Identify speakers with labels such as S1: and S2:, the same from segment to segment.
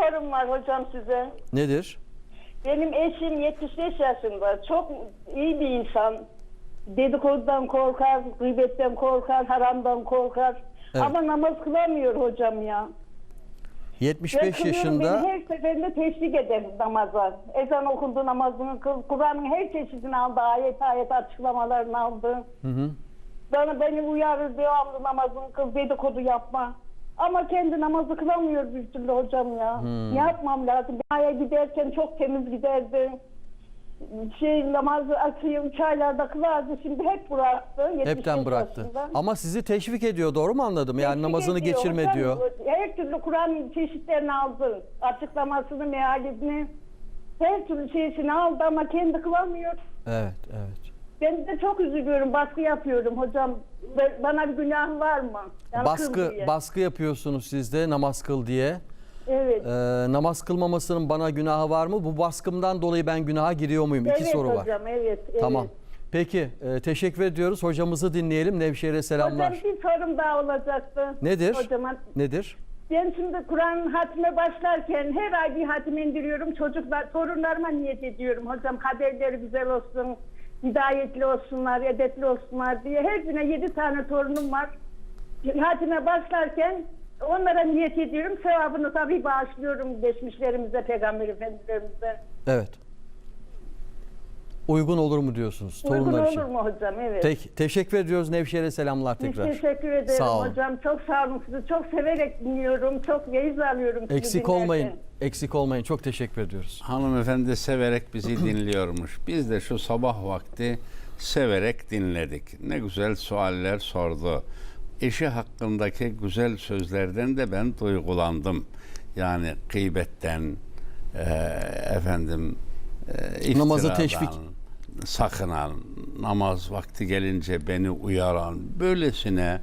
S1: sorum var hocam size.
S2: Nedir?
S1: Benim eşim 75 yaşında. Çok iyi bir insan. Dedikodudan korkar, gıybetten korkar, haramdan korkar.
S2: Evet.
S1: Ama namaz kılamıyor hocam ya. Ben
S2: 75
S1: kılıyorum,
S2: yaşında
S1: Beni her seferinde teşvik eder namaza. Ezan okundu namazını kıl. Kur'an'ın her çeşidini aldı. Ayet ayet açıklamalarını aldı.
S2: Hı hı.
S1: Bana beni uyarır devamlı namazını kıl dedikodu yapma. Ama kendi namazı kılamıyor bir türlü hocam ya.
S2: Hmm.
S1: Ne yapmam lazım? Binaya giderken çok temiz giderdi. Şey namazı akşam çaylarda kılardı. Şimdi hep bıraktı. 75
S2: hepten bıraktı.
S1: yaşında.
S2: Ama sizi teşvik ediyor doğru mu anladım? Yani
S1: Teşvik
S2: namazını
S1: ediyor
S2: geçirme
S1: hocam.
S2: diyor.
S1: Her türlü Kur'an çeşitlerini aldı. Açıklamasını, mealini. Her türlü şeysini aldı ama kendi kılamıyor.
S2: Evet, evet.
S1: Ben de çok üzülüyorum, baskı yapıyorum hocam. Bana bir günah var mı? Yani
S2: Baskı baskı yapıyorsunuz siz de namaz kıl diye.
S1: Evet.
S2: Ee, namaz kılmamasının bana günahı var mı? Bu baskımdan dolayı ben günaha giriyor muyum? İki
S1: evet
S2: soru var.
S1: hocam, evet, evet.
S2: Tamam. Peki, e, teşekkür ediyoruz. Hocamızı dinleyelim. Nevşehir'e selamlar.
S1: Hocam bir sorum daha olacaktı.
S2: Nedir?
S1: Hocama,
S2: Nedir?
S1: ben şimdi Kur'an hatime başlarken her ay bir hatim indiriyorum. Çocuklar, torunlarıma niyet ediyorum. Hocam kaderleri güzel olsun, hidayetli olsunlar, edepli olsunlar diye. Her birine yedi tane torunum var. Hatime başlarken onlara niyet ediyorum. Sevabını tabii bağışlıyorum geçmişlerimize, peygamber efendilerimize.
S2: Evet. Uygun olur mu diyorsunuz
S1: Uygun
S2: torunlar
S1: olur
S2: için?
S1: mu hocam? Evet.
S2: Peki, teşekkür ediyoruz. Nevşehir'e selamlar
S1: Biz
S2: tekrar.
S1: teşekkür ederim
S2: Sağ olun.
S1: hocam. Çok sağ olun sizi. Çok severek dinliyorum. Çok feyiz alıyorum sizi
S2: Eksik
S1: dinlerken.
S2: olmayın. Eksik olmayın. Çok teşekkür ediyoruz.
S3: Hanımefendi severek bizi dinliyormuş. Biz de şu sabah vakti severek dinledik. Ne güzel sualler sordu. Eşi hakkındaki güzel sözlerden de ben duygulandım. Yani gıybetten, e, efendim, e,
S2: Namazı
S3: iftiradan
S2: teşvik.
S3: Sakınan, namaz vakti gelince beni uyaran, böylesine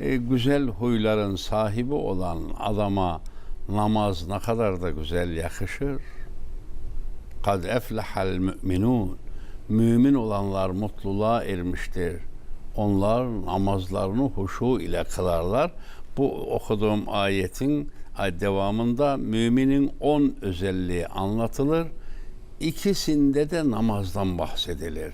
S3: e, güzel huyların sahibi olan adama namaz ne kadar da güzel yakışır. Kad eflehal müminun. Mümin olanlar mutluluğa ermiştir. Onlar namazlarını huşu ile kılarlar. Bu okuduğum ayetin ay- devamında müminin on özelliği anlatılır. İkisinde de namazdan bahsedilir.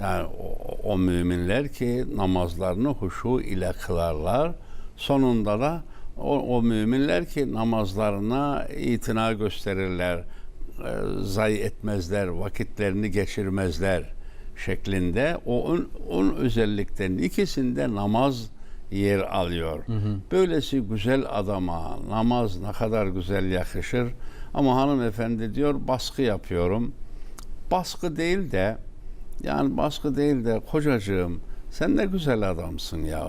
S3: Yani o, o müminler ki namazlarını huşu ile kılarlar. Sonunda da o, o müminler ki namazlarına itina gösterirler, e, zayi etmezler, vakitlerini geçirmezler şeklinde o on, on özellikten ikisinde namaz yer alıyor. Böylesi güzel adama namaz ne kadar güzel yakışır. Ama hanımefendi diyor baskı yapıyorum. Baskı değil de yani baskı değil de kocacığım sen ne güzel adamsın ya.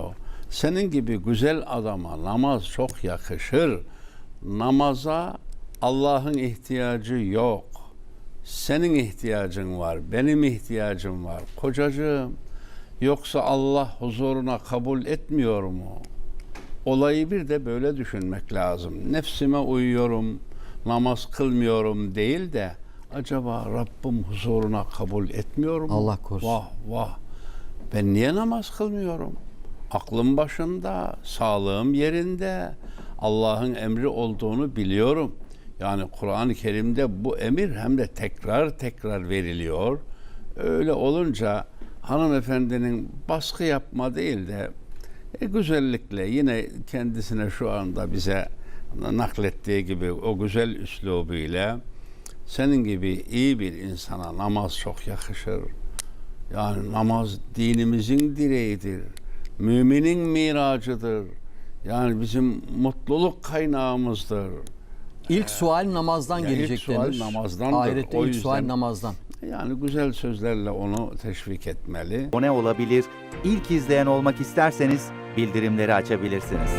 S3: Senin gibi güzel adama namaz çok yakışır. Namaza Allah'ın ihtiyacı yok. Senin ihtiyacın var, benim ihtiyacım var. Kocacığım, yoksa Allah huzuruna kabul etmiyor mu? Olayı bir de böyle düşünmek lazım. Nefsime uyuyorum, namaz kılmıyorum değil de acaba Rabbim huzuruna kabul etmiyor mu?
S2: Allah korusun.
S3: Vah vah. Ben niye namaz kılmıyorum? Aklım başında, sağlığım yerinde. Allah'ın emri olduğunu biliyorum. Yani Kur'an-ı Kerim'de bu emir hem de tekrar tekrar veriliyor. Öyle olunca hanımefendinin baskı yapma değil de e, güzellikle yine kendisine şu anda bize naklettiği gibi o güzel üslubuyla senin gibi iyi bir insana namaz çok yakışır. Yani namaz dinimizin direğidir. Müminin miracıdır. Yani bizim mutluluk kaynağımızdır.
S2: İlk sual namazdan
S3: ya ilk
S2: gelecek
S3: sual
S2: denir.
S3: namazdandır.
S2: Ahirette
S3: O
S2: ilk sual
S3: yüzden-
S2: namazdan.
S3: Yani güzel sözlerle onu teşvik etmeli.
S4: abone olabilir, ilk izleyen olmak isterseniz bildirimleri açabilirsiniz.